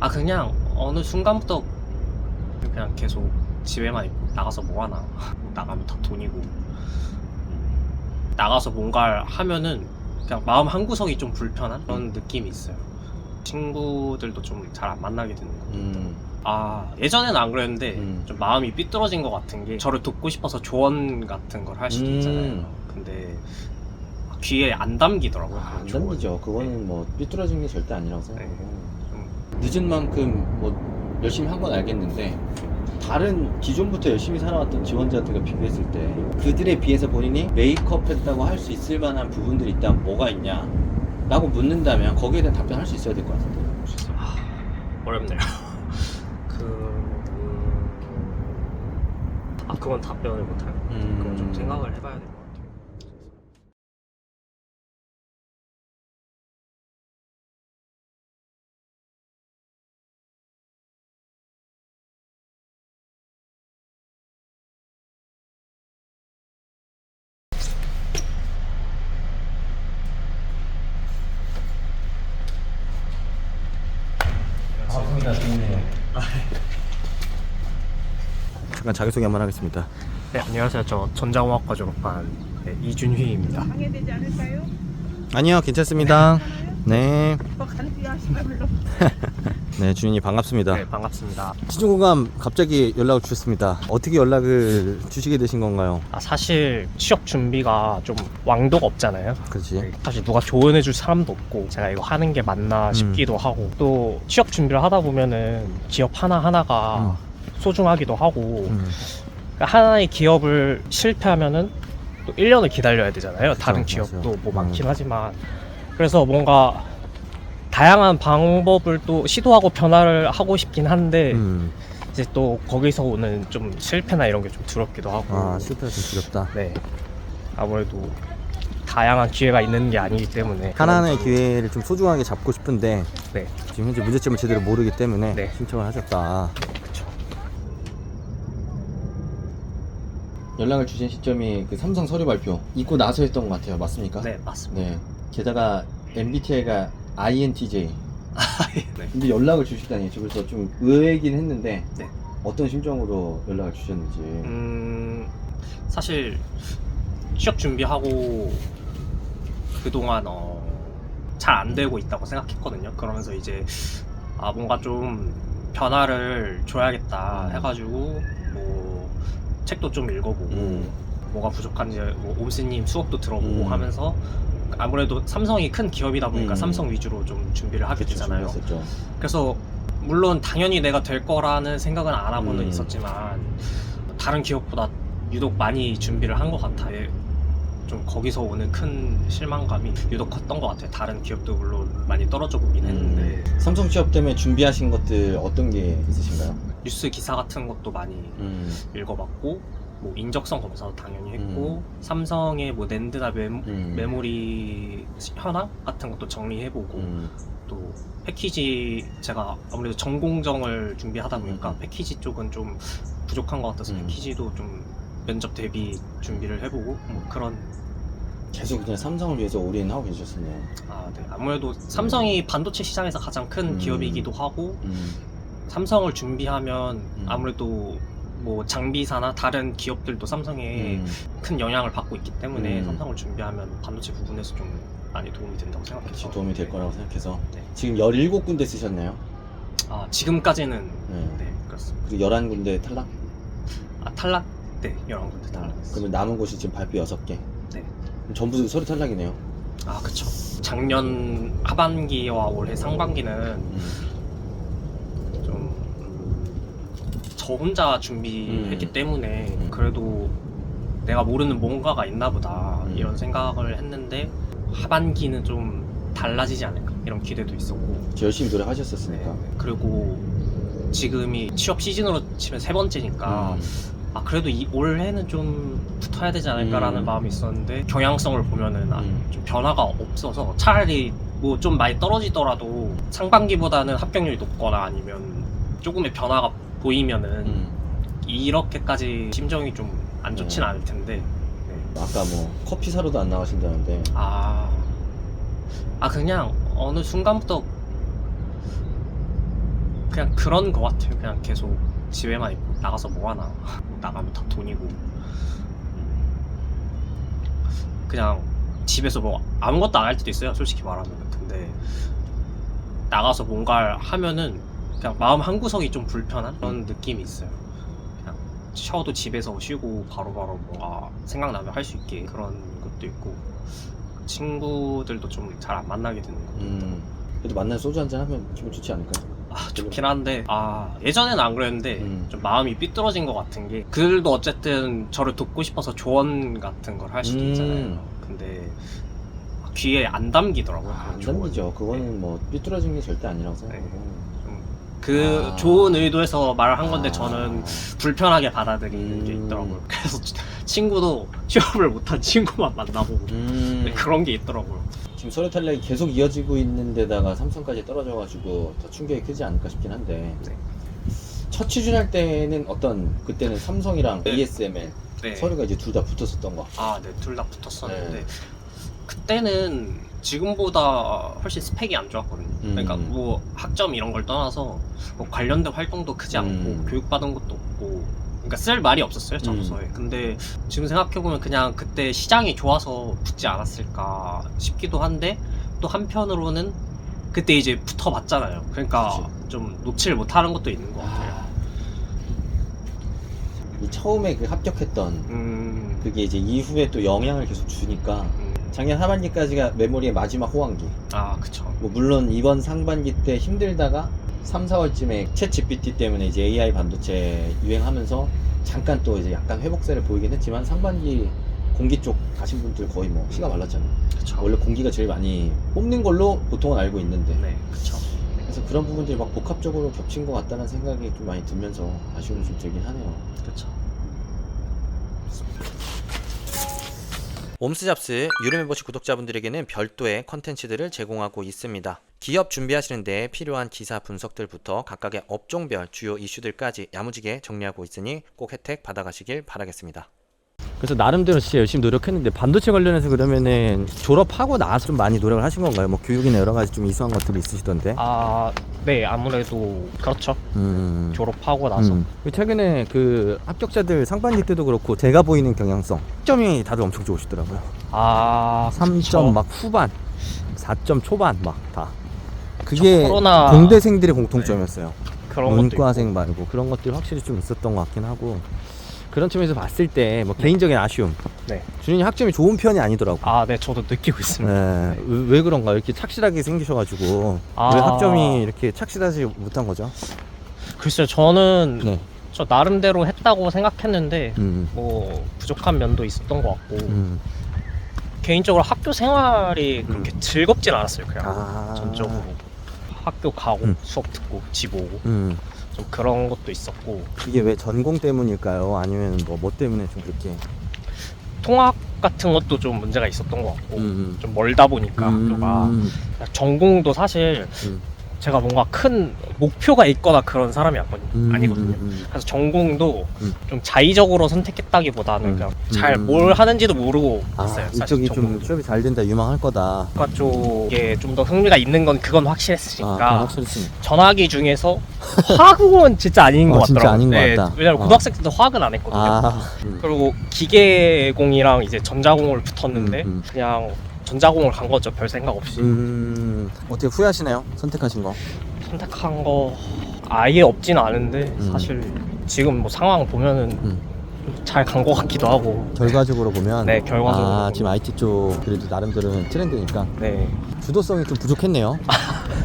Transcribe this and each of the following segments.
아 그냥 어느 순간부터 그냥 계속 집에만 있고 나가서 뭐 하나 나가면 다 돈이고 나가서 뭔가를 하면은 그냥 마음 한 구석이 좀 불편한 그런 느낌이 있어요. 친구들도 좀 잘 안 만나게 되는 거. 음. 아 예전에는 안 그랬는데 음. 좀 마음이 삐뚤어진 것 같은 게 저를 돕고 싶어서 조언 같은 걸 할 수도 음. 있잖아요. 근데 귀에 안 담기더라고요. 안 그런 조언이. 담기죠. 그거는 네. 뭐 삐뚤어진 게 절대 아니라고 생각하고. 좀 늦은 만큼 뭐 열심히 한 건 알겠는데 다른 기존부터 열심히 살아왔던 지원자들과 비교했을 때 그들에 비해서 본인이 메이크업 했다고 할 수 있을 만한 부분들이 있다면 뭐가 있냐? 라고 묻는다면 거기에 대한 답변을 할수 있어야 될 것 같은데. 아, 어렵네요. 그 음... 아 그건 답변을 못해요. 그건 좀 생각을 해봐야 될것 같아요. 반갑습니다, 주인님. 잠깐 자기소개 한번 하겠습니다. 네 안녕하세요. 저 전자공학과 졸업한 네, 이준휘입니다. 방해되지 않을까요? 아니요, 괜찮습니다. 네. 불러. 네, 주인님 반갑습니다. 네 반갑습니다. 시중공감 갑자기 연락을 주셨습니다. 어떻게 연락을 주시게 되신 건가요? 아 사실 취업 준비가 좀 왕도가 없잖아요. 그렇지. 사실 누가 조언해줄 사람도 없고 제가 이거 하는 게 맞나 싶기도 하고 또 취업 준비를 하다 보면은 기업 하나 하나가 소중하기도 하고 음. 그러니까 하나의 기업을 실패하면은 또 1년을 기다려야 되잖아요. 그쵸, 다른 맞아요. 기업도 뭐 음. 많긴 하지만 그래서 뭔가 다양한 방법을 또 시도하고 변화를 하고 싶긴 한데 음. 이제 또 거기서 오는 좀 실패나 이런 게 좀 두렵기도 하고 아, 실패가 좀 두렵다. 네 아무래도 다양한 기회가 있는 게 아니기 때문에 하나하나의 기회를 좀 소중하게 잡고 싶은데 네 지금 현재 문제점을 제대로 모르기 때문에 네. 신청을 하셨다. 그쵸 연락을 주신 시점이 그 삼성 서류 발표 있고 나서 했던 것 같아요. 맞습니까? 네 맞습니다 네. 게다가 MBTI가 INTJ. 네. 근데 연락을 주시다니 저 그래서 좀 의외이긴 했는데 네. 어떤 심정으로 연락을 주셨는지. 음 사실 취업 준비하고 그동안 어, 잘 안 되고 있다고 생각했거든요. 그러면서 이제 아 뭔가 좀 변화를 줘야겠다 음. 해가지고 뭐 책도 좀 읽어보고 음. 뭐가 부족한지 뭐 옴스님 수업도 들어보고 음. 하면서 아무래도 삼성이 큰 기업이다 보니까 음. 삼성 위주로 좀 준비를 하게 되잖아요. 준비했었죠. 그래서 물론 당연히 내가 될 거라는 생각은 안 하고는 음. 있었지만 다른 기업보다 유독 많이 준비를 한 것 같아요. 좀 거기서 오는 큰 실망감이 유독 컸던 것 같아요. 다른 기업도 물론 많이 떨어져 보긴 했는데 음. 삼성 취업 때문에 준비하신 것들 어떤 게 있으신가요? 뉴스 기사 같은 것도 많이 음. 읽어봤고 뭐 인적성 검사도 당연히 했고 삼성의 뭐 낸드나 메, 음. 메모리 현황 같은 것도 정리해보고 음. 또 패키지 제가 아무래도 전공정을 준비하다 보니까 음. 패키지 쪽은 좀 부족한 것 같아서 음. 패키지도 좀 면접 대비 준비를 해보고 뭐 그런 계속 그냥 삼성을 위해서 올인하고 계셨었네요. 아, 네. 아무래도 삼성이 반도체 시장에서 가장 큰 음. 기업이기도 하고 음. 삼성을 준비하면 음. 아무래도 뭐 장비사나 다른 기업들도 삼성에 음. 큰 영향을 받고 있기 때문에 음. 삼성을 준비하면 반도체 부분에서 좀 많이 도움이 된다고 생각해서 도움이 될 거라고 생각해서 네. 지금 17군데 쓰셨나요? 아 지금까지는 네. 네 그렇습니다. 그리고 11군데 탈락? 아 탈락 네 11군데 탈락했어요. 그러면 남은 곳이 지금 발표 6개. 네. 그럼 전부 서류 탈락이네요. 아 그쵸 작년 하반기와 올해 상반기는 음. 좀 저 혼자 준비했기 음. 때문에 음. 그래도 내가 모르는 뭔가가 있나 보다 음. 이런 생각을 했는데 하반기는 좀 달라지지 않을까 이런 기대도 있었고 열심히 노력하셨었으니까. 네. 그리고 지금이 취업 시즌으로 치면 세 번째니까 음. 아 그래도 이 올해는 좀 붙어야 되지 않을까라는 음. 마음이 있었는데 경향성을 보면은 아, 음. 좀 변화가 없어서 차라리 뭐 좀 많이 떨어지더라도 상반기보다는 합격률이 높거나 아니면 조금의 변화가 보이면은 음. 이렇게까지 심정이 좀 안 좋진 음. 않을 텐데 네. 아까 뭐 커피 사러도 안 나가신다는데 아, 아 그냥 어느 순간부터 그냥 그런 거 같아요. 그냥 계속 집에만 있고 나가서 뭐 하나 나가면 다 돈이고 그냥 집에서 뭐 아무것도 안 할 때도 있어요. 솔직히 말하면 근데 나가서 뭔가를 하면은 그냥 마음 한 구석이 좀 불편한 그런 느낌이 있어요. 그냥 쉬어도 집에서 쉬고 바로바로 뭔가 생각나면 할 수 있게 그런 것도 있고 친구들도 좀 잘 안 만나게 되는 거. 음. 그래도 만나서 소주 한잔 하면 기분 좋지 않을까요? 아 좋긴 한데 아 예전에는 안 그랬는데 음. 좀 마음이 삐뚤어진 것 같은 게 그들도 어쨌든 저를 돕고 싶어서 조언 같은 걸 할 수도 음. 있잖아요 근데 귀에 안 담기더라고요 아, 안 조언이. 담기죠. 그거는 뭐 삐뚤어진 게 절대 아니라고 네. 생각하고. 그 아. 좋은 의도에서 말을 한 건데 아. 저는 불편하게 받아들이는 게 음. 있더라고요 그래서 친구도 취업을 못한 친구만 만나고 음. 네, 그런 게 있더라고요 지금 서류 탈락이 계속 이어지고 있는 데다가 삼성까지 떨어져가지고 더 충격이 크지 않을까 싶긴 한데 네. 첫 취준할 때는 어떤 그때는 삼성이랑 네. ASML 네. 서류가 이제 둘 다 붙었었던 거 아, 네, 둘 다 붙었었는데 네. 그때는 지금보다 훨씬 스펙이 안 좋았거든요. 음. 그러니까 뭐 학점 이런 걸 떠나서 뭐 관련된 활동도 크지 않고 음. 교육받은 것도 없고 그러니까 쓸 말이 없었어요 자소서에. 음. 근데 지금 생각해 보면 그냥 그때 시장이 좋아서 붙지 않았을까 싶기도 한데 또 한편으로는 그때 이제 붙어봤잖아요. 그러니까 그치. 좀 놓칠 못하는 것도 있는 것 같아요. 이 처음에 그 합격했던 음, 그게 이제 이후에 또 영향을 계속 주니까 음, 작년 하반기까지가 메모리의 마지막 호황기 아 그쵸. 뭐 물론 이번 상반기 때 힘들다가 3, 4월쯤에 챗 GPT 때문에 이제 AI 반도체 유행하면서 잠깐 또 이제 약간 회복세를 보이긴 했지만 상반기 공기 쪽 가신 분들 거의 뭐 피가 말랐잖아요. 그쵸. 원래 공기가 제일 많이 뽑는 걸로 보통은 알고 있는데 네, 그쵸. 그래서 그런 부분들이 막 복합적으로 겹친 것 같다는 생각이 좀 많이 들면서 아쉬움이 좀 들긴 하네요. 그쵸. 옴스잡스 유료 멤버십 구독자분들에게는 별도의 컨텐츠들을 제공하고 있습니다. 기업 준비하시는데 필요한 기사 분석들부터 각각의 업종별 주요 이슈들까지 야무지게 정리하고 있으니 꼭 혜택 받아가시길 바라겠습니다. 그래서 나름대로 진짜 열심히 노력했는데 반도체 관련해서 그러면은 졸업하고 나서 좀 많이 노력을 하신 건가요? 뭐 교육이나 여러 가지 좀 이수한 것들이 있으시던데. 아, 네, 아무래도 그렇죠. 음. 졸업하고 나서. 음. 최근에 그 합격자들 상반기 때도 그렇고 제가 보이는 경향성 점이 다들 엄청 좋으시더라고요. 아, 3점 막 후반, 4점 초반 막 다. 그게 저 코로나- 공대생들의 공통점이었어요. 그런 것도 문과생 말고 그런 것들이 확실히 좀 있었던 것 같긴 하고 그런 점에서 봤을 때 뭐 개인적인 아쉬움. 네. 준현이 학점이 좋은 편이 아니더라고. 아, 네, 저도 느끼고 있습니다. 네. 왜, 왜 그런가? 이렇게 착실하게 생기셔가지고 아. 왜 학점이 이렇게 착실하지 못한 거죠? 글쎄요, 저는 네. 저 나름대로 했다고 생각했는데 음. 뭐 부족한 면도 있었던 것 같고 음. 개인적으로 학교 생활이 그렇게 즐겁진 않았어요. 그냥 아. 전적으로 학교 가고 음. 수업 듣고 집 오고 음. 좀 그런 것도 있었고 이게 왜 전공 때문일까요? 아니면 뭐, 뭐 때문에 좀 그렇게? 통학 같은 것도 좀 문제가 있었던 것 같고 음. 좀 멀다 보니까 학교가 음. 전공도 사실 음. 제가 뭔가 큰 목표가 있거나 그런 사람이 아니거든요. 음. 아니거든요. 음. 그래서 전공도 음. 좀 자의적으로 선택했다기보다는 음. 그냥 잘 음. 뭘 하는지도 모르고 아, 있어요. 사실 이쪽이 좀 전공도. 취업이 잘 된다, 유망할 거다. 문과 쪽에 좀 더 흥미가 있는 건 그건 아, 확실했으니까 그건 확실히 전화기 중에서 화학은 진짜 아닌 것 어, 진짜 같더라고요. 아닌 것 네, 같다. 왜냐면 어. 고등학생 때도 화학은 안 했거든요. 아, 음. 그리고 기계공이랑 이제 전자공을 붙었는데 음, 음. 그냥 전자공을 간 거죠. 별 생각 없이. 음, 어떻게 후회하시나요? 선택하신 거? 선택한 거 아예 없진 않은데 음. 사실 지금 뭐 상황 보면은 음. 잘 간 것 같기도 하고 결과적으로 보면 네, 결과적으로 아. 지금 IT 쪽 그래도 나름대로는 트렌드니까 네 주도성이 좀 부족했네요.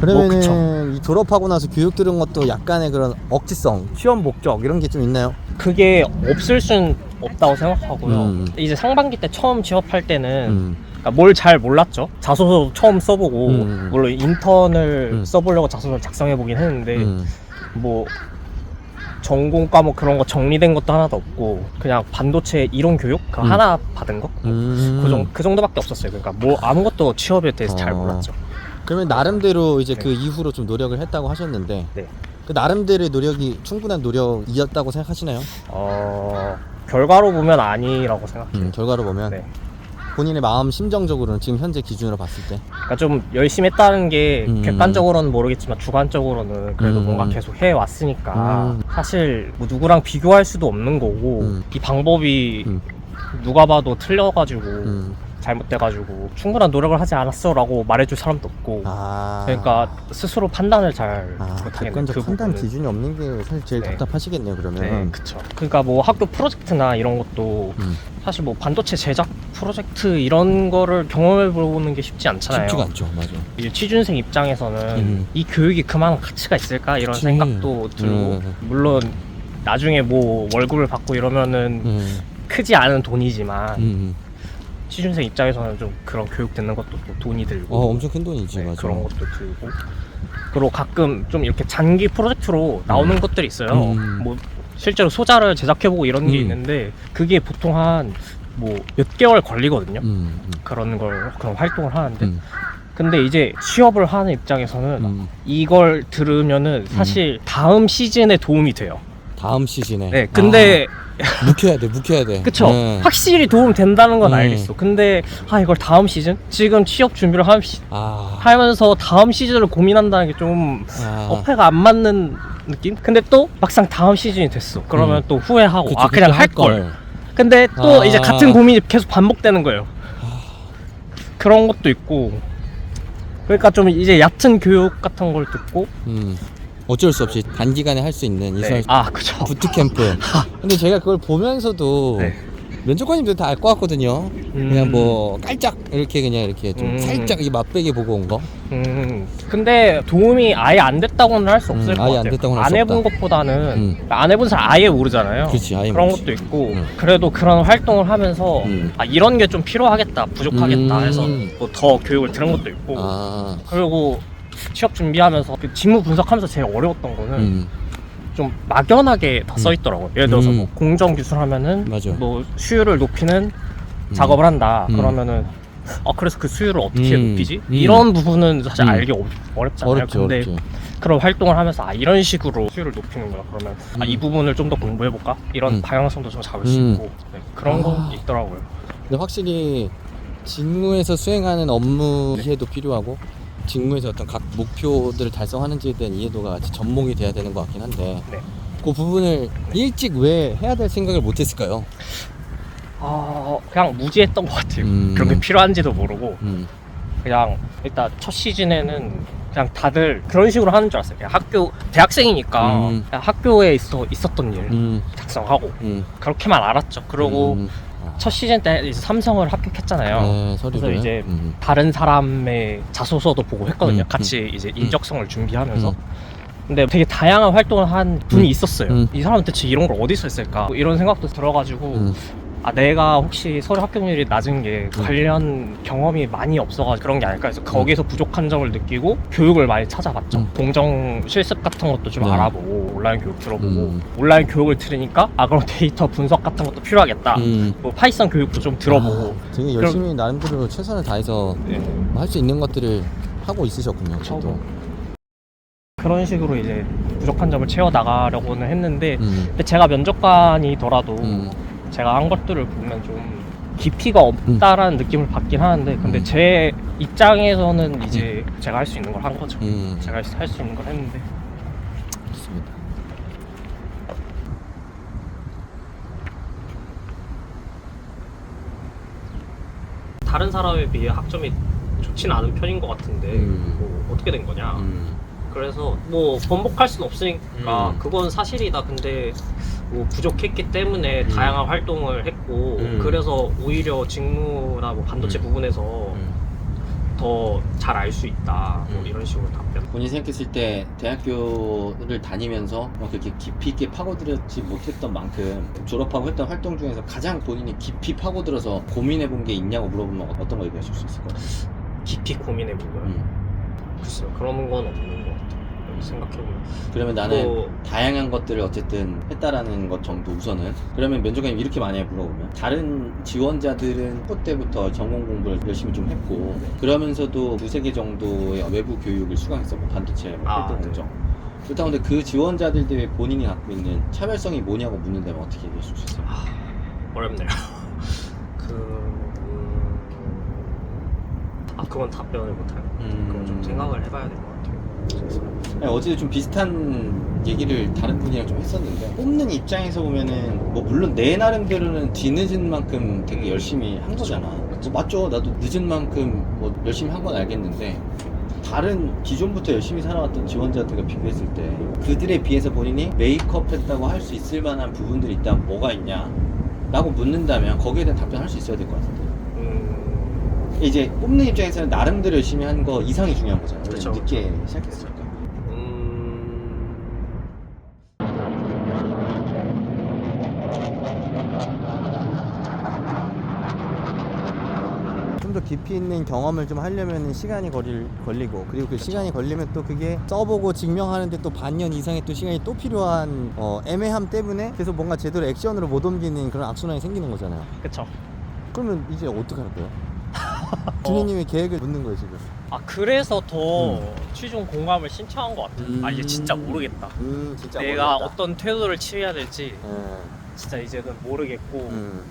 뭐, 그러면은 이 졸업하고 나서 교육 들은 것도 약간의 그런 억지성, 시험 목적 이런 게 좀 있나요? 그게 없을 순 없다고 생각하고요. 음. 이제 상반기 때 처음 취업할 때는 음. 뭘잘 몰랐죠. 자소서 처음 써보고 음. 물론 인턴을 음. 써보려고 자소서를 작성해 보긴 했는데 음. 뭐 전공 과목 그런 거 정리된 것도 하나도 없고 그냥 반도체 이론 교육 그 음. 하나 받은 거. 음. 그, 정, 그 정도밖에 없었어요. 그러니까 뭐 아무것도 취업에 대해서 잘 어. 몰랐죠. 그러면 나름대로 이제 네. 그 이후로 좀 노력을 했다고 하셨는데 네. 그 나름대로의 노력이 충분한 노력이었다고 생각하시나요? 어 결과로 보면 아니라고 생각해요. 음, 결과로 보면 네. 본인의 마음 심정적으로는 지금 현재 기준으로 봤을 때. 그러니까 좀 열심히 했다는 게 음. 객관적으로는 모르겠지만 주관적으로는 그래도 음. 뭔가 계속 해 왔으니까 음. 사실 뭐 누구랑 비교할 수도 없는 거고 음. 이 방법이 음. 누가 봐도 틀려가지고 음. 잘못돼가지고 충분한 노력을 하지 않았어라고 말해줄 사람도 없고 아. 그러니까 스스로 판단을 잘 아, 못하겠네 객관적 그 판단 부분은. 기준이 없는 게 사실 제일 네. 답답하시겠네요, 그러면. 네, 그쵸. 그러니까 뭐 학교 프로젝트나 이런 것도 음. 사실 뭐 반도체 제작 프로젝트 이런 거를 경험해 보는 게 쉽지 않잖아요. 쉽지가 않죠, 맞아. 이제 취준생 입장에서는 음. 이 교육이 그만한 가치가 있을까 이런 그치. 생각도 들고 음. 물론 나중에 뭐 월급을 받고 이러면은 음. 크지 않은 돈이지만 음. 취준생 입장에서는 좀 그런 교육 듣는 것도 또 돈이 들고 어, 엄청 큰 돈이지, 네, 맞아. 그런 것도 들고 그리고 가끔 좀 이렇게 장기 프로젝트로 나오는 것들이 있어요. 음. 뭐 실제로 소자를 제작해보고 이런 게 음. 있는데 그게 보통 한 뭐 몇 개월 걸리거든요. 음. 음. 그런 걸 그런 활동을 하는데 음. 근데 이제 취업을 하는 입장에서는 음. 이걸 들으면은 사실 다음 시즌에 도움이 돼요. 다음 시즌에. 네, 근데 아, 묵혀야 돼, 묵혀야 돼. 그쵸 네. 확실히 도움 된다는 건 음. 알겠어. 근데 아 이걸 다음 시즌 지금 취업 준비를 하, 아. 하면서 다음 시즌을 고민한다는 게 좀 아. 어폐가 안 맞는 느낌? 근데 또 막상 다음 시즌이 됐어. 그러면 음. 또 후회하고 그치, 아 그냥 할 걸. 근데 또 아. 이제 같은 고민이 계속 반복되는 거예요. 그런 것도 있고. 그러니까 좀 이제 얕은 교육 같은 걸 듣고 음. 어쩔 수 없이 단기간에 할 수 있는 이설 네. 아 그죠. 부트캠프. 근데 제가 그걸 보면서도 네. 면접관님들 다 알 것 같거든요. 그냥 음. 뭐 깔짝 이렇게 그냥 이렇게 좀 음. 살짝 이 맛배기 보고 온 거. 음, 근데 도움이 아예 안 됐다고는 할수 음, 없을 것 아예 같아요. 안 됐다고는 할수 안 해본 없다. 것보다는 음. 안 해본 사람 아예 모르잖아요. 그렇지, 아예 그런 모르지. 것도 있고 음. 그래도 그런 활동을 하면서 음. 아 이런 게 좀 필요하겠다, 부족하겠다 음. 해서 뭐 더 교육을 들은 것도 있고 아. 그리고 취업 준비하면서 그 직무 분석하면서 제일 어려웠던 거는 음. 좀 막연하게 다 써 있더라고요. 예를 들어서 음. 뭐 공정 기술 하면은 맞아. 뭐 수율을 높이는 음. 작업을 한다. 음. 그러면은 아 그래서 그 수율을 어떻게 음. 높이지? 음. 이런 부분은 사실 음. 알기 어렵, 어렵잖아요. 어렵죠, 근데 어렵죠. 그런 활동을 하면서 아 이런 식으로 수율을 높이는 거야. 그러면 아, 이 음. 부분을 좀 더 공부해 볼까? 이런 음. 방향성도 좀 잡을 수 음. 있고 네, 그런 거 아. 있더라고요. 근데 확실히 직무에서 수행하는 업무 이해도 필요하고 직무에서 어떤 각 목표들을 달성하는지에 대한 이해도가 같이 접목이 돼야 되는 것 같긴 한데 네. 그 부분을 일찍 왜 해야 될 생각을 못했을까요? 아 그냥 무지했던 것 같아요. 음. 그런 게 필요한지도 모르고 음. 그냥 일단 첫 시즌에는 그냥 다들 그런 식으로 하는 줄 알았어요. 그냥 학교 대학생이니까 음. 그냥 학교에 있어 있었던 일 음. 작성하고 음. 그렇게만 알았죠. 그리고 음. 첫 시즌 때 이제 삼성을 합격했잖아요. 네, 서류를. 그래서 이제 음. 다른 사람의 자소서도 보고 했거든요. 음, 같이 이제 인적성을 준비하면서. 음. 근데 되게 다양한 활동을 한 분이 음, 있었어요. 음. 이 사람은 대체 이런 걸 어디서 했을까? 뭐 이런 생각도 들어가지고 음. 아 내가 혹시 서류 합격률이 낮은 게 음. 관련 경험이 많이 없어가지고 그런 게 아닐까 해서 거기서 부족한 점을 느끼고 교육을 많이 찾아봤죠. 음. 공정 실습 같은 것도 좀 네. 알아보고 온라인 교육 들어보고 음. 온라인 교육을 들으니까 아 그럼 데이터 분석 같은 것도 필요하겠다. 음. 뭐 파이썬 교육도 좀 들어보고 아, 되게 열심히 나름대로 최선을 다해서 네. 할 수 있는 것들을 하고 있으셨군요. 그쵸. 저도. 그런 식으로 이제 부족한 점을 채워 나가려고는 했는데 음. 근데 제가 면접관이더라도 음. 제가 한 것들을 보면 좀 깊이가 없다라는 느낌을 받긴 하는데 근데 음. 제 입장에서는 이제 제가 할 수 있는 걸 한 거죠. 음. 제가 할 수 있는 걸 했는데 좋습니다. 다른 사람에 비해 학점이 좋지는 않은 편인 것 같은데 음. 뭐 어떻게 된 거냐. 음. 그래서 뭐 번복할 수는 없으니까 음. 그건 사실이다. 근데 뭐 부족했기 때문에 음. 다양한 활동을 했고 음. 그래서 오히려 직무나 뭐 반도체 음. 부분에서 음. 더잘 알 수 있다. 뭐 음. 이런 식으로 답변. 본인이 생각했을 때 대학교를 다니면서 막 그렇게 깊이 있게 파고들지 못했던 만큼 졸업하고 했던 활동 중에서 가장 본인이 깊이 파고들어서 고민해 본 게 있냐고 물어보면 어떤 거 얘기하실 수 있을 것 같아요? 깊이 고민해 보면 음. 글쎄요 그런 건 없는 것 같아요. 생각해 보면 그러면 나는 뭐- 다양한 것들을 어쨌든 했다라는 것 정도 우선은 그러면 면접관님 이렇게 만약에 물어보면 다른 지원자들은 초 때부터 전공 공부를 열심히 좀 했고 그러면서도 두세 개 정도의 외부 교육을 수강했어 뭐 반도체 뭐 아, 필드 네. 공정 그렇다고 근데 그 지원자들 대회 본인이 갖고 있는 차별성이 뭐냐고 묻는다면 어떻게 얘기해 줄수 있어요? 어렵네요. 그 음, 그건 답변을 못해요. 음. 그건 좀 생각을 해봐야 될 것 같아요. 아니, 어제도 좀 비슷한 얘기를 다른 분이랑 좀 했었는데 뽑는 입장에서 보면은 뭐 물론 내 나름대로는 뒤늦은 만큼 되게 열심히 한 거잖아. 뭐 맞죠. 나도 늦은 만큼 뭐 열심히 한 건 알겠는데 다른 기존부터 열심히 살아왔던 지원자들과 비교했을 때 그들에 비해서 본인이 메이크업 했다고 할 수 있을 만한 부분들이 있다면 뭐가 있냐? 라고 묻는다면 거기에 대한 답변할 수 있어야 될 것 같은데. 음, 이제 뽑는 입장에서는 나름대로 열심히 한 거 이상이 중요한 거잖아요 그쵸, 늦게 시작했으니까 음, 좀 더 깊이 있는 경험을 좀 하려면 시간이 걸릴, 걸리고 그리고 그 시간이 걸리면 또 그게 써보고 증명하는데 또 반년 이상의 또 시간이 또 필요한 어, 애매함 때문에 계속 뭔가 제대로 액션으로 못 옮기는 그런 악순환이 생기는 거잖아요. 그쵸. 그러면 이제 어떻게 할 거예요? 준이님의 계획을 묻는 거예요 지금. 아 그래서 더 음. 취중 공감을 신청한 것 같아요. 아 이제 진짜 모르겠다. 음 진짜 내가 모르겠다. 어떤 태도를 취해야 될지 예, 진짜 이제는 모르겠고 음.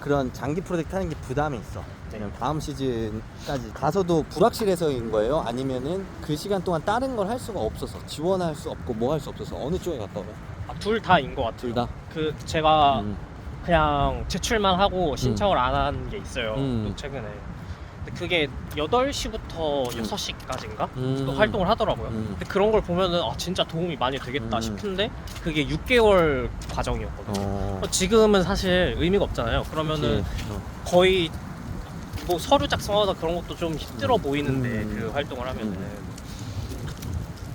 그런 장기 프로젝트 하는 게 부담이 있어. 네. 왜냐면 다음 시즌까지 가서도 불확실해서인 거예요? 아니면은 그 시간 동안 다른 걸 할 수가 없어서 지원할 수 없고 뭐 할 수 없어서 어느 쪽에 가까워요? 아, 둘 다인 것 같아요. 둘 다. 그 제가 음. 그냥 제출만 하고 신청을 안 한 게 있어요. 음. 또 최근에. 근데 그게 8시부터 6시까지인가? 음. 또 활동을 하더라고요. 음. 근데 그런 걸 보면은 아, 진짜 도움이 많이 되겠다 음. 싶은데 그게 6개월 과정이었거든요. 어. 어, 지금은 사실 의미가 없잖아요. 그러면은 그치. 어. 거의 뭐 서류 작성하다 그런 것도 좀 힘들어 보이는데 음. 그 활동을 하면은 음.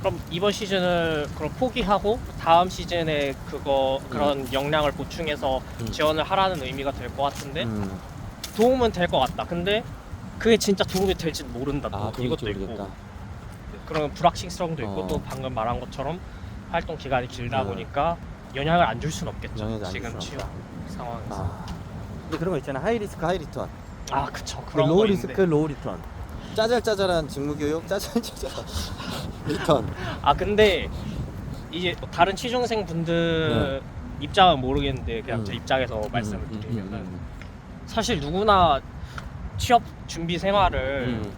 그럼 이번 시즌을 그럼 포기하고 다음 시즌에 그거 그런 역량을 보충해서 음. 지원을 하라는 의미가 될 것 같은데 음. 도움은 될 것 같다. 근데 그게 진짜 도움이 될지 모른다. 또 아, 이것도 모르겠다. 있고 그런 불확실성도 있고 어. 또 방금 말한 것처럼 활동 기간이 길다 네. 보니까 영향을 안줄 수는 없겠죠. 영향을 안줄 지금 수는 취업 상황에서. 아. 근데 그런 거 있잖아. 하이 리스크 하이 리턴. 아, 그쵸. 그 그런 로우 거 리스크 있는데. 로우 리턴. 짜잘짜잘한 직무 교육, 짜잘짜잘한 리턴. 아 근데 이제 또 다른 취중생 분들 입장은 모르겠는데 그냥 음. 제 입장에서 말씀을 음, 음, 드리면은 음, 사실 누구나 취업 준비 생활을 음.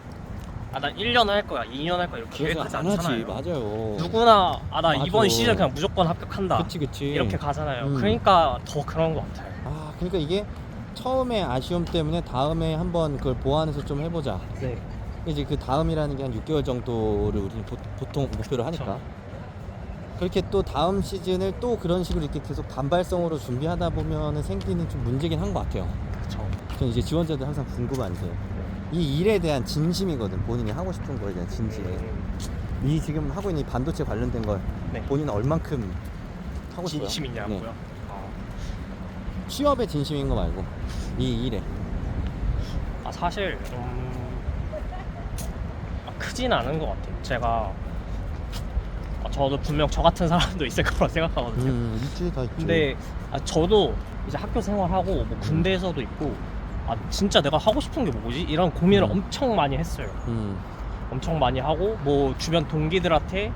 아나 1년 할 거야, 2년 할 거야 이렇게 계획하지 안 하지. 않잖아요. 맞아요. 누구나 아 나 맞아. 이번 시즌 그냥 무조건 합격한다. 그치 그치. 이렇게 가잖아요. 음. 그러니까 더 그런 것 같아요. 아 그러니까 이게 처음에 아쉬움 때문에 다음에 한번 그걸 보완해서 좀 해보자. 네. 이제 그 다음이라는 게 한 6개월 정도를 우리는 보, 보통 목표로 하니까. 그렇게 또 다음 시즌을 또 그런 식으로 이렇게 계속 단발성으로 준비하다 보면은 생기는 좀 문제긴 한 것 같아요. 그렇죠. 저는 이제 지원자들 항상 궁금한 게이 일에 대한 진심이거든. 본인이 하고 싶은 거에 대한 진심. 이 지금 하고 있는 이 반도체 관련된 걸 네. 본인은 얼만큼 하고 싶어요? 진심이냐고요? 네. 아, 취업에 진심인 거 말고 이 일에. 아 사실 음, 아, 크진 않은 것 같아요. 제가 아, 저도 분명 저 같은 사람도 있을 거라 생각하거든요. 음, 있지 다 있지. 근데 아, 저도 이제 학교 생활하고 뭐 군대에서도 있고 아 진짜 내가 하고 싶은 게 뭐지? 이런 고민을 음. 엄청 많이 했어요. 음, 엄청 많이 하고 뭐 주변 동기들한테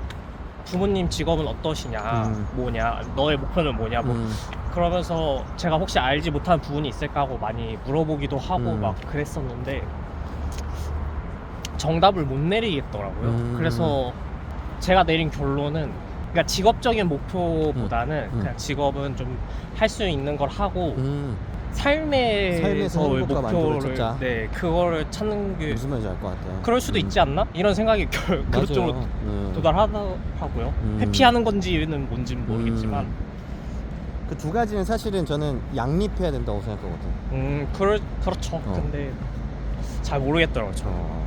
부모님 직업은 어떠시냐, 음. 뭐냐, 너의 목표는 뭐냐, 뭐 음, 그러면서 제가 혹시 알지 못한 부분이 있을까 하고 많이 물어보기도 하고 음. 막 그랬었는데 정답을 못 내리겠더라고요. 음. 그래서 제가 내린 결론은 그러니까 직업적인 목표보다는 음. 그냥 직업은 좀 할 수 있는 걸 하고 음. 삶에서의 삶에서 행복과 만족을 목표를 찾자. 네 그거를 찾는 게 무슨 말인지 알 것 같아. 그럴 수도 음. 있지 않나 이런 생각이 결, 그런 맞아요. 쪽으로 음. 도달하더라고요. 음. 회피하는 건지는 뭔지는 모르겠지만 그 두 가지는 사실은 저는 양립해야 된다고 생각하거든. 음 그럴 그렇죠. 어. 근데 잘 모르겠더라고요. 저는. 어.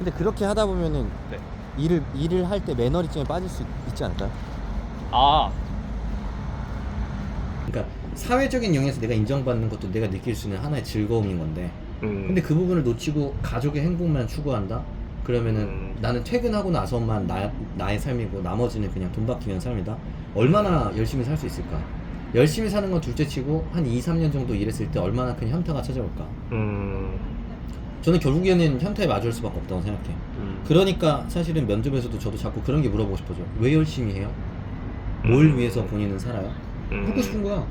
근데 그렇게 하다 보면은 네. 일을 일을 할 때 매너리즘에 빠질 수 있, 있지 않을까요? 아 그러니까 사회적인 영역에서 내가 인정받는 것도 내가 느낄 수 있는 하나의 즐거움인 건데 음. 근데 그 부분을 놓치고 가족의 행복만 추구한다? 그러면은 음. 나는 퇴근하고 나서만 나, 나의 삶이고 나머지는 그냥 돈 받기 위한 삶이다? 얼마나 열심히 살 수 있을까? 열심히 사는 건 둘째 치고 한 2, 3년 정도 일했을 때 얼마나 큰 현타가 찾아올까? 음. 저는 결국에는 현타에 마주할 수밖에 없다고 생각해 음. 그러니까 사실은 면접에서도 저도 자꾸 그런 게 물어보고 싶어져 왜 열심히 해요? 뭘 음. 위해서 본인은 살아요? 음. 묻고 싶은 거야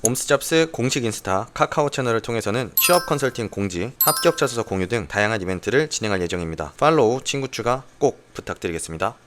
옴스잡스 공식 인스타, 카카오 채널을 통해서는 취업 컨설팅 공지, 합격 자소서 공유 등 다양한 이벤트를 진행할 예정입니다. 팔로우, 친구 추가 꼭 부탁드리겠습니다.